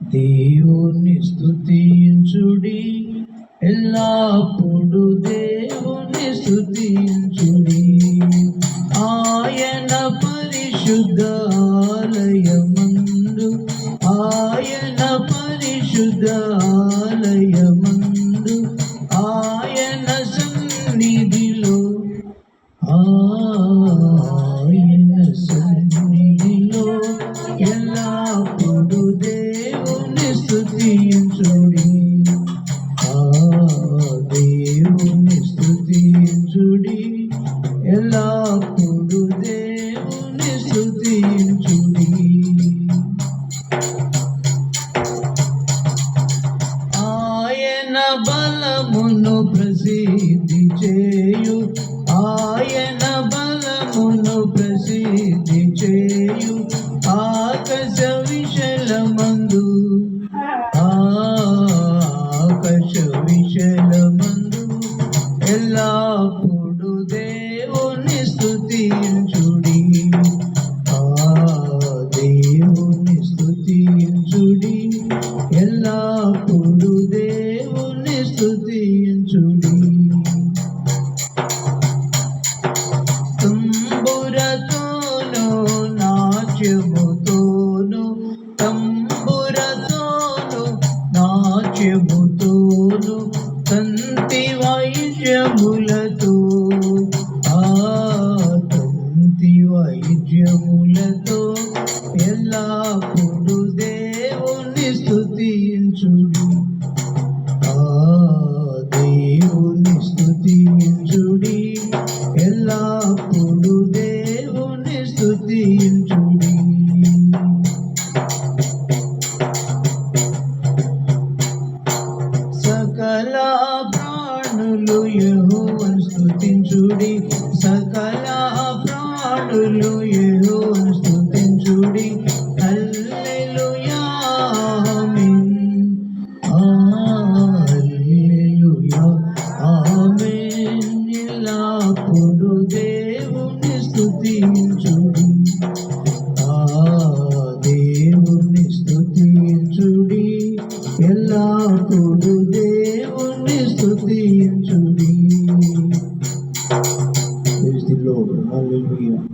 దేవుని స్థుతించుడి ఎల్లప్పుడు దేవుని స్థుతించుడి ఆయన పరిశుద్ధ ఆలయమందు ఆయన పరిశుద్ధ ఆలయమందు ఆయన సన్నిధిలో ఆయన సన్నిధిలో ఎల్లప్పుడు దేవుని ఎల్లప్పుడు దేవుని స్తుతించుడి. ఆయన బలమును ప్రసిద్ధి చేయు. ఆయన బలమును ప్రసిద్ధి చేయు. తంబురతోను నాట్యముతోను తంబురతోను నాట్యముతోను తంతి వైద్యములతో ఆ తంతి వైద్యము యెహోవాను స్తుతించుడి. సకల ప్రాణులు యెహోవాను స్తుతించుడి. హల్లెలూయా ఆమేన్. హల్లెలూయా ఆమేన్. ఎల్లప్పుడు దేవుని స్తుతించుడి. ఆ దేవుని స్తుతించుడి. ఎల్లప్పుడు Hallelujah